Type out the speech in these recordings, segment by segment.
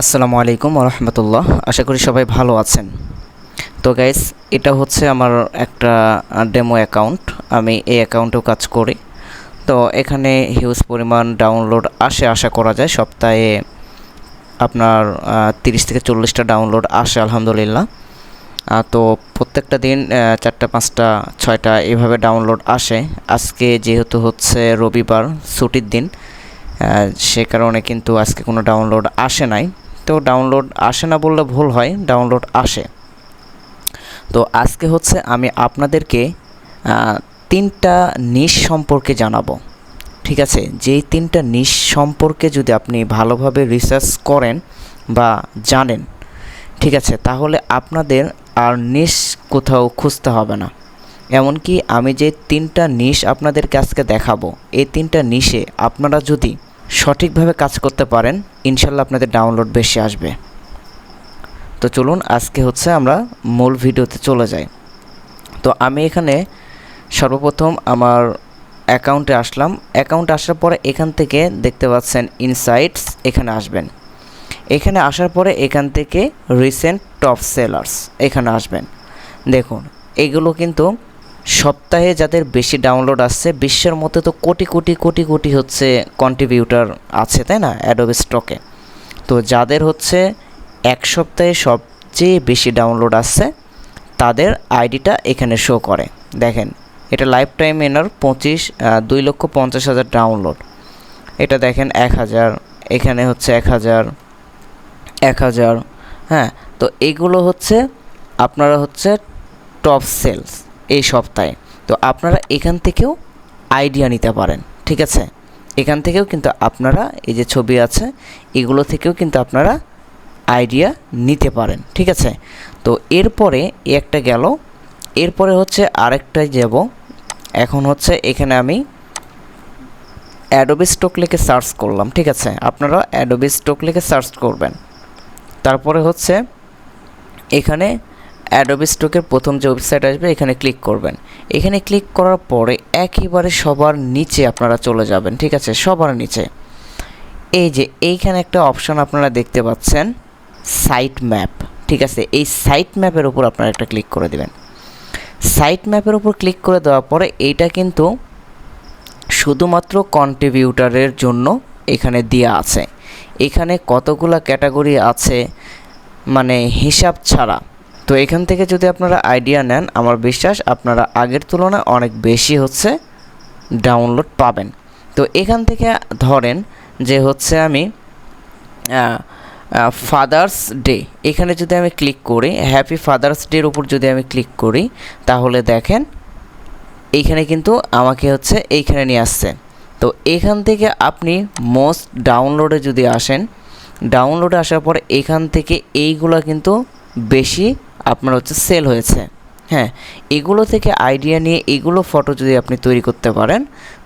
আসসালামু আলাইকুম রহমতুল্লাহ। আশা করি সবাই ভালো আছেন। তো গাইস এটা হচ্ছে আমার একটা ডেমো অ্যাকাউন্ট আমি এই অ্যাকাউন্টেও কাজ করি। তো এখানে হিউজ পরিমাণ ডাউনলোড আসে, আশা করা যায়। সপ্তাহে আপনার তিরিশ থেকে চল্লিশটা ডাউনলোড আসে, আলহামদুলিল্লাহ। তো প্রত্যেকটা দিন চারটা, পাঁচটা, ছয়টা এভাবে ডাউনলোড আসে। আজকে যেহেতু হচ্ছে রবিবার, ছুটির দিন সে কারণে কিন্তু আজকে কোনো ডাউনলোড আসে নাই। তো ডাউনলোড আসে না বললে ভুল হয় ডাউনলোড আসে। তো আজকে হচ্ছে আমি আপনাদেরকে তিনটা নিশ সম্পর্কে জানাব, ঠিক আছে? যেই তিনটা নিশ সম্পর্কে যদি আপনি ভালোভাবে রিসার্চ করেন বা জানেন, ঠিক আছে? তাহলে আপনাদের আর নিশ কোথাও খুঁজতে হবে না। এমনকি আমি যে তিনটা নিশ আপনাদেরকে আজকে দেখাবো, এই তিনটা নিশে আপনারা যদি সঠিকভাবে কাজ করতে পারেন, ইনশাল্লাহ আপনাদের ডাউনলোড বেশি আসবে। তো চলুন, আজকে হচ্ছে আমরা মূল ভিডিওতে চলে যাই। তো আমি এখানে সর্বপ্রথম আমার অ্যাকাউন্টে আসলাম। অ্যাকাউন্টে আসার পরে এখান থেকে দেখতে পাচ্ছেন ইনসাইটস, এখানে আসবেন। এখানে আসার পরে এখান থেকে রিসেন্ট টপ সেলার্স, এখানে আসবেন। দেখুন, এগুলো কিন্তু সপ্তাহে যাদের বেশি ডাউনলোড আসছে, বিশ্বের মধ্যে তো কোটি কোটি কোটি কোটি হচ্ছে কন্ট্রিবিউটার আছে, তাই না? অ্যাডোবে স্টকে তো যাদের হচ্ছে এক সপ্তাহে সবচেয়ে বেশি ডাউনলোড আসছে, তাদের আইডিটা এখানে শো করে। দেখেন, এটা লাইফ টাইম এনার পঁচিশ দুই লক্ষ পঞ্চাশ হাজার ডাউনলোড এটা দেখেন এক হাজার, এখানে হচ্ছে এক হাজার এক হাজার হ্যাঁ? তো এগুলো হচ্ছে আপনারা হচ্ছে টপ সেলস এই সপ্তাহে। তো আপনারা এখান থেকেও আইডিয়া নিতে পারেন, ঠিক আছে? এখান থেকেও কিন্তু আপনারা এই যে ছবি আছে, এগুলো থেকেও কিন্তু আপনারা আইডিয়া নিতে পারেন, ঠিক আছে? তো এরপরে একটা গেল। এরপরে হচ্ছে আরেকটায় যাব। এখন হচ্ছে এখানে আমি অ্যাডোবি স্টক লিখে সার্চ করলাম, ঠিক আছে? আপনারা অ্যাডোবি স্টক লিখে সার্চ করবেন। তারপরে হচ্ছে এখানে অ্যাডোবি স্টকের প্রথম যে ওয়েবসাইট আসবে, এখানে ক্লিক করবেন। এখানে ক্লিক করার পরে একেবারে সবার নিচে আপনারা চলে যাবেন, ঠিক আছে? সবার নিচে। এই যে এইখানে একটা অপশন আপনারা দেখতে পাচ্ছেন সাইট ম্যাপ ঠিক আছে? এই সাইট ম্যাপের উপর আপনারা একটা ক্লিক করে দেবেন। সাইট ম্যাপের উপর ক্লিক করে দেওয়ার পরে এইটা কিন্তু শুধুমাত্র কন্ট্রিবিউটারের জন্য এখানে দেওয়া আছে। এখানে কতগুলো ক্যাটাগরি আছে মানে হিসাব ছাড়া। তো এখান থেকে যদি আপনারা আইডিয়া নেন, আমার বিশ্বাস আপনারা আগের তুলনায় অনেক বেশি হচ্ছে ডাউনলোড পাবেন। তো এখান থেকে ধরেন যে হচ্ছে আমি ফাদার্স ডে এখানে যদি আমি ক্লিক করি হ্যাপি ফাদার্স ডের উপর যদি আমি ক্লিক করি, তাহলে দেখেন এইখানে কিন্তু আমাকে হচ্ছে এইখানে নিয়ে আসছে। তো এখান থেকে আপনি মোস্ট ডাউনলোডে যদি আসেন ডাউনলোডে আসার পর এখান থেকে এইগুলো কিন্তু বেশি আপনার হচ্ছে সেল হয়েছে। হ্যাঁ এগুলো থেকে আইডিয়া নিয়ে এগুলো ফটো যদি আপনি তৈরি করতে পারেন,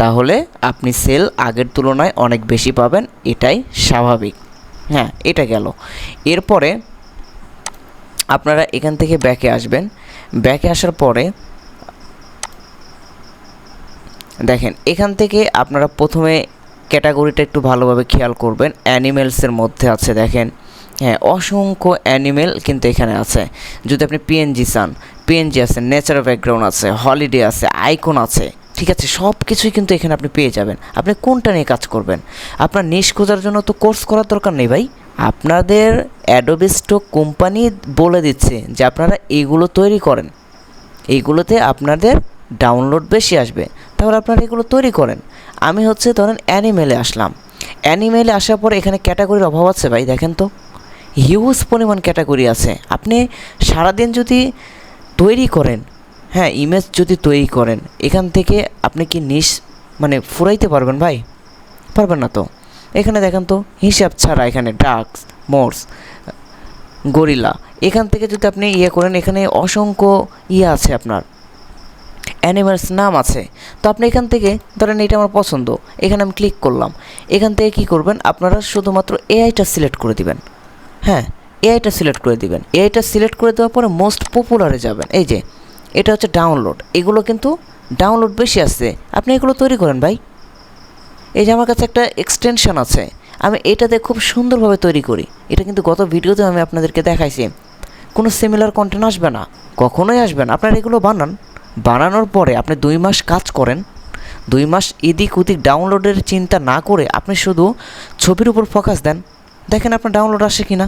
তাহলে আপনি সেল আগের তুলনায় অনেক বেশি পাবেন, এটাই স্বাভাবিক। হ্যাঁ এটা গেল। এরপরে আপনারা এখান থেকে ব্যাকে আসবেন। ব্যাকে আসার পরে দেখেন, এখান থেকে আপনারা প্রথমে ক্যাটাগরিটা একটু ভালোভাবে খেয়াল করবেন। অ্যানিমেলসের মধ্যে আছে, দেখেন। হ্যাঁ অসংখ্য অ্যানিমেল কিন্তু এখানে আছে। যদি আপনি পিএনজি চান পিএনজি আছে নেচার ব্যাকগ্রাউন্ড আছে হলিডে আছে আইকন আছে, ঠিক আছে সব কিছুই কিন্তু এখানে আপনি পেয়ে যাবেন। আপনি কোনটা নিয়ে কাজ করবেন? আপনার নিশ খোঁজার জন্য তো কোর্স করার দরকার নেই ভাই। আপনাদের অ্যাডোবি স্টক কোম্পানি বলে দিচ্ছে যে আপনারা এইগুলো তৈরি করেন। এইগুলোতে আপনাদের ডাউনলোড বেশি আসবে। তাহলে আপনারা এগুলো তৈরি করেন। আমি হচ্ছে ধরেন অ্যানিমেলে আসলাম। অ্যানিমেলে আসার পর এখানে ক্যাটাগরির অভাব আছে ভাই, দেখেন তো। হিউজ পরিমাণ ক্যাটাগরি আছে। আপনি সারাদিন যদি তৈরি করেন হ্যাঁ ইমেজ যদি তৈরি করেন, এখান থেকে আপনি কি নিস মানে ফুরাইতে পারবেন ভাই? পারবেন না তো। এখানে দেখেন তো, হিসাব ছাড়া এখানে ডাক্স মোর্স গরিলা এখান থেকে যদি আপনি ইয়ে করেন, এখানে অসংখ্য ইয়ে আছে আপনার। অ্যানিমালস নাম আছে। তো আপনি এখান থেকে, ধরেন এটা আমার পছন্দ, এখানে আমি ক্লিক করলাম। এখান থেকে কি করবেন, আপনারা শুধুমাত্র এআইটা সিলেক্ট করে দিবেন। হ্যাঁ এআইটা সিলেক্ট করে দিবেন। এআইটা সিলেক্ট করে দেওয়ার পরে মোস্ট পপুলারে যাবেন। এই যে, এটা হচ্ছে ডাউনলোড এগুলো কিন্তু ডাউনলোড বেশি আসছে। আপনি এগুলো তৈরি করেন ভাই। এই যে আমার কাছে একটা এক্সটেনশন আছে। আমি এটাতে খুব সুন্দরভাবে তৈরি করি। এটা কিন্তু গত ভিডিওতে আমি আপনাদেরকে দেখাইছি। কোনো সিমিলার কন্টেন্ট আসবে না। কখনোই আসবে না। আপনারা এগুলো বানান। বানানোর পরে আপনি দুই মাস কাজ করেন। দুই মাস এদিক ওদিক ডাউনলোডের চিন্তা না করে আপনি শুধু ছবির উপর ফোকাস দেন। দেখেন আপনার ডাউনলোড আসে কি না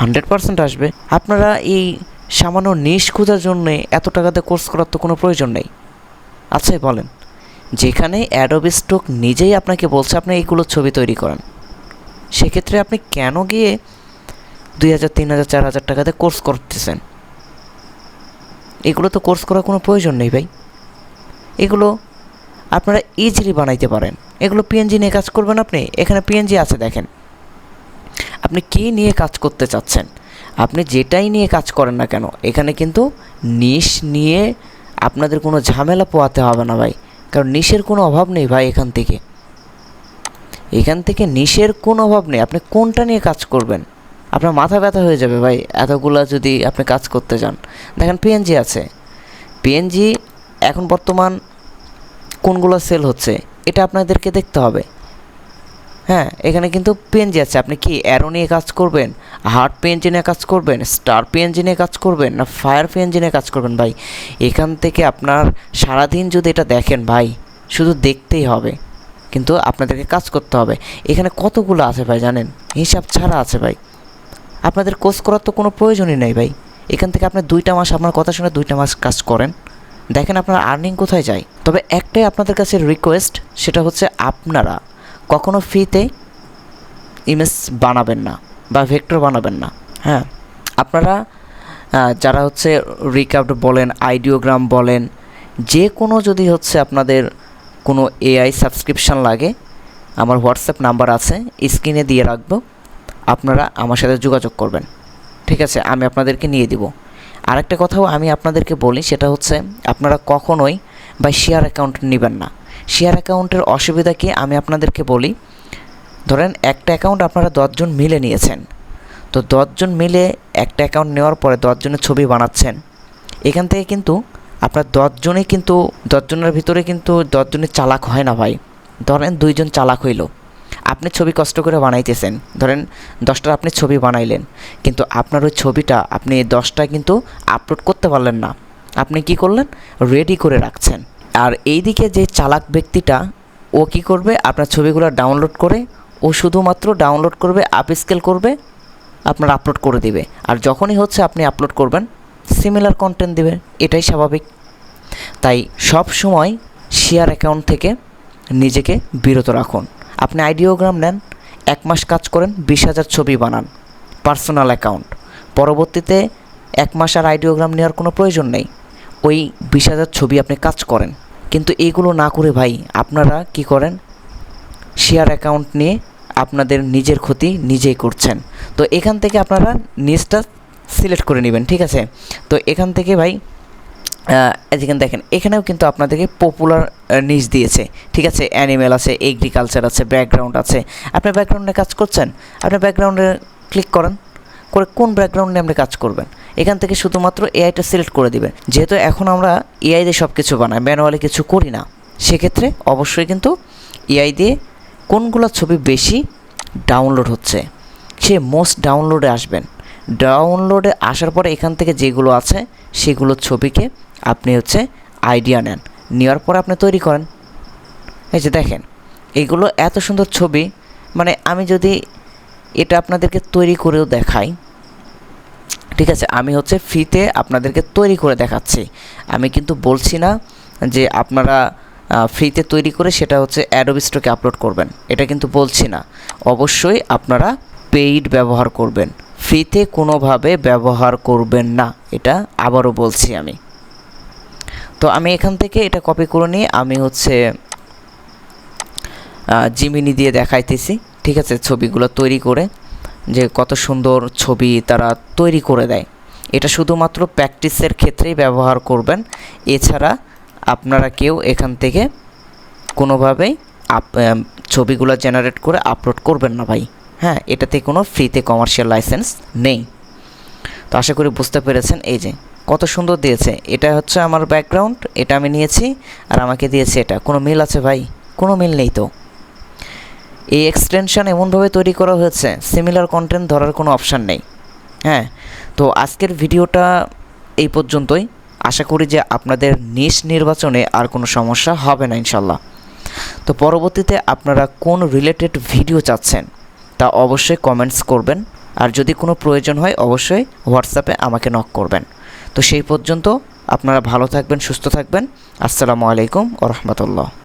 হান্ড্রেড পার্সেন্ট আসবে। আপনারা এই সামান্য নিশ খোঁজার জন্যে এত টাকাতে কোর্স করার তো কোনো প্রয়োজন নেই। আচ্ছা বলেন যেখানে অ্যাডোবি স্টক নিজেই আপনাকে বলছে আপনি এইগুলো ছবি তৈরি করেন সেক্ষেত্রে আপনি কেন গিয়ে দুই হাজার তিন হাজার চার হাজার টাকাতে কোর্স করতেছেন? এগুলো তো কোর্স করার কোনো প্রয়োজন নেই ভাই। এগুলো আপনারা ইজিলি বানাইতে পারেন। এগুলো পিএনজি নিয়ে কাজ করবেন আপনি? এখানে পিএনজি আছে দেখেন। আপনি কী নিয়ে কাজ করতে চাচ্ছেন? আপনি যেটাই নিয়ে কাজ করেন না কেন, এখানে কিন্তু নিশ নিয়ে আপনাদের কোনো ঝামেলা পোয়াতে হবে না ভাই। কারণ নিশের কোনো অভাব নেই ভাই এখান থেকে। এখান থেকে নিশের কোনো অভাব নেই। আপনি কোনটা নিয়ে কাজ করবেন? আপনার মাথা ব্যথা হয়ে যাবে ভাই। এতগুলা যদি আপনি কাজ করতে যান। দেখেন পিএনজি আছে। পিএনজি এখন বর্তমান কোনগুলো সেল হচ্ছে, এটা আপনাদেরকে দেখতে হবে। হ্যাঁ এখানে কিন্তু পিএনজি আছে। আপনি কি অ্যারো নিয়ে কাজ করবেন? হার্ড পিএনজি নিয়ে কাজ করবেন? স্টার পিএনজি নিয়ে কাজ করবেন? না ফায়ার পিএনজি নিয়ে কাজ করবেন? ভাই, এখান থেকে আপনার সারাদিন যদি এটা দেখেন ভাই, শুধু দেখতেই হবে। কিন্তু আপনাদেরকে কাজ করতে হবে। এখানে কতগুলো আছে ভাই জানেন? হিসাব ছাড়া আছে ভাই। আপনাদের কোর্স করার তো কোনো প্রয়োজনই নেই ভাই। এখান থেকে আপনি দুইটা মাস আপনার কথা শুনে দুইটা মাস কাজ করেন। দেখেন আপনার আর্নিং কোথায় যায়। তবে একটাই আপনাদের কাছে রিকোয়েস্ট সেটা হচ্ছে আপনারা। কখনো ফ্রিতে ইমেজ বানাবেন না বা ভেক্টর বানাবেন না হ্যাঁ? আপনারা যারা হচ্ছে রিকাপ্ট বলেন, আইডিওগ্রাম বলেন, যে কোনো যদি হচ্ছে আপনাদের কোনো এআই সাবস্ক্রিপশান লাগে, আমার হোয়াটসঅ্যাপ নাম্বার আছে, স্ক্রিনে দিয়ে রাখব, আপনারা আমার সাথে যোগাযোগ করবেন। ঠিক আছে, আমি আপনাদেরকে নিয়ে দিব। আরেকটা কথাও আমি আপনাদেরকে বলি, সেটা হচ্ছে আপনারা কখনোই বা শেয়ার অ্যাকাউন্ট নেবেন না। শেয়ার অ্যাকাউন্টের অসুবিধা কি আমি আপনাদেরকে বলি। ধরেন একটা অ্যাকাউন্ট আপনারা দশজন মিলে নিয়েছেন। তো দশজন মিলে একটা অ্যাকাউন্ট নেওয়ার পরে দশজনের ছবি বানাচ্ছেন। এখান থেকে কিন্তু আপনার দশজনই কিন্তু, দশজনের ভিতরে কিন্তু দশজনের চালাক হয় না ভাই। ধরেন দুইজন চালাক হইল। আপনি ছবি কষ্ট করে বানাইতেছেন। ধরেন দশটা আপনি ছবি বানাইলেন। কিন্তু আপনার ওই ছবিটা আপনি দশটা কিন্তু আপলোড করতে পারলেন না। আপনি কি করলেন? রেডি করে রাখছেন। আর এইদিকে যে চালাক ব্যক্তিটা, ও কি করবে? আপনার ছবিগুলো ডাউনলোড করে, ও শুধুমাত্র ডাউনলোড করবে আপ স্কেল করবে, আপনার আপলোড করে দিবে। আর যখনই হচ্ছে আপনি আপলোড করবেন সিমিলার কন্টেন্ট দিবে। এটাই স্বাভাবিক। তাই সব সময় শেয়ার অ্যাকাউন্ট থেকে নিজেকে বিরত রাখুন। আপনি আইডিওগ্রাম নেন, এক মাস কাজ করেন, বিশ হাজার ছবি বানান পার্সোনাল অ্যাকাউন্ট পরবর্তীতে এক মাস আর আইডিওগ্রাম নেওয়ার কোনো প্রয়োজন নেই। ওই বিশ হাজার ছবি আপনি কাজ করেন। কিন্তু এইগুলো না করে ভাই, আপনারা কি করেন? শেয়ার অ্যাকাউন্ট নিয়ে আপনাদের নিজের ক্ষতি নিজেই করছেন। তো এখান থেকে আপনারা নিজটা সিলেক্ট করে নেবেন, ঠিক আছে? তো এখান থেকে ভাই যেখানে দেখেন, এখানেও কিন্তু আপনাদেরকে পপুলার নিজ দিয়েছে, ঠিক আছে? অ্যানিমেল আছে এগ্রিকালচার আছে ব্যাকগ্রাউন্ড আছে। আপনি ব্যাকগ্রাউন্ডে কাজ করছেন? আপনি ব্যাকগ্রাউন্ডে ক্লিক করেন, করে কোন ব্যাকগ্রাউন্ডে আপনি কাজ করবেন? এখান থেকে শুধুমাত্র এআইটা সিলেক্ট করে দিবেন যেহেতু এখন আমরা এআই দিয়ে সব কিছু বানাই ম্যানুয়ালি কিছু করি না। সেক্ষেত্রে অবশ্যই কিন্তু এআই দিয়ে কোনগুলো ছবি বেশি ডাউনলোড হচ্ছে, সে মোস্ট ডাউনলোডে আসবেন। ডাউনলোডে আসার পরে এখান থেকে যেগুলো আছে, সেগুলো ছবিকে আপনি হচ্ছে আইডিয়া নেন। নেওয়ার পরে আপনি তৈরি করেন। এই যে দেখেন, এগুলো এত সুন্দর ছবি মানে আমি যদি এটা আপনাদেরকে তৈরি করেও দেখাই ঠিক আছে, আমি হচ্ছে ফ্রিতে আপনাদেরকে তৈরি করে দেখাচ্ছি। আমি কিন্তু বলছি না যে আপনারা ফ্রিতে তৈরি করে সেটা হচ্ছে অ্যাডোবি স্টকে আপলোড করবেন। এটা কিন্তু বলছি না। অবশ্যই আপনারা পেইড ব্যবহার করবেন। ফ্রিতে কোনোভাবে ব্যবহার করবেন না। এটা আবারও বলছি আমি। তো আমি এখান থেকে এটা কপি করে নিয়ে আমি হচ্ছে জিমিনি দিয়ে দেখাইতেছি। ঠিক আছে, ছবিগুলো তৈরি করে। যে কত সুন্দর ছবি তারা তৈরি করে দেয়। এটা শুধুমাত্র প্র্যাকটিসের ক্ষেত্রেই ব্যবহার করবেন। এছাড়া আপনারা কেউ এখান থেকে কোনোভাবেই আপ ছবিগুলো জেনারেট করে আপলোড করবেন না ভাই। হ্যাঁ এটাতে কোনো ফ্রিতে কমার্শিয়াল লাইসেন্স নেই। তো আশা করি বুঝতে পেরেছেন। এই যে, কত সুন্দর দিয়েছে। এটা হচ্ছে আমার ব্যাকগ্রাউন্ড এটা আমি নিয়েছি, আর আমাকে দিয়েছে এটা। কোনো মিল আছে ভাই? কোনো মিল নেই তো। এই এক্সটেনশন এমনভাবে তৈরি করা হয়েছে সিমিলার কন্টেন্ট ধরার কোনো অপশান নেই। হ্যাঁ তো আজকের ভিডিওটা এই পর্যন্তই। আশা করি যে আপনাদের নিজ নির্বাচনে আর কোনো সমস্যা হবে না ইনশাল্লাহ তো পরবর্তীতে আপনারা কোন রিলেটেড ভিডিও চাচ্ছেন, তা অবশ্যই কমেন্টস করবেন। আর যদি কোনো প্রয়োজন হয়, অবশ্যই হোয়াটসঅ্যাপে আমাকে নক করবেন। তো সেই পর্যন্ত আপনারা ভালো থাকবেন, সুস্থ থাকবেন। আসসালামু আলাইকুম ও রহমতুল্লাহ।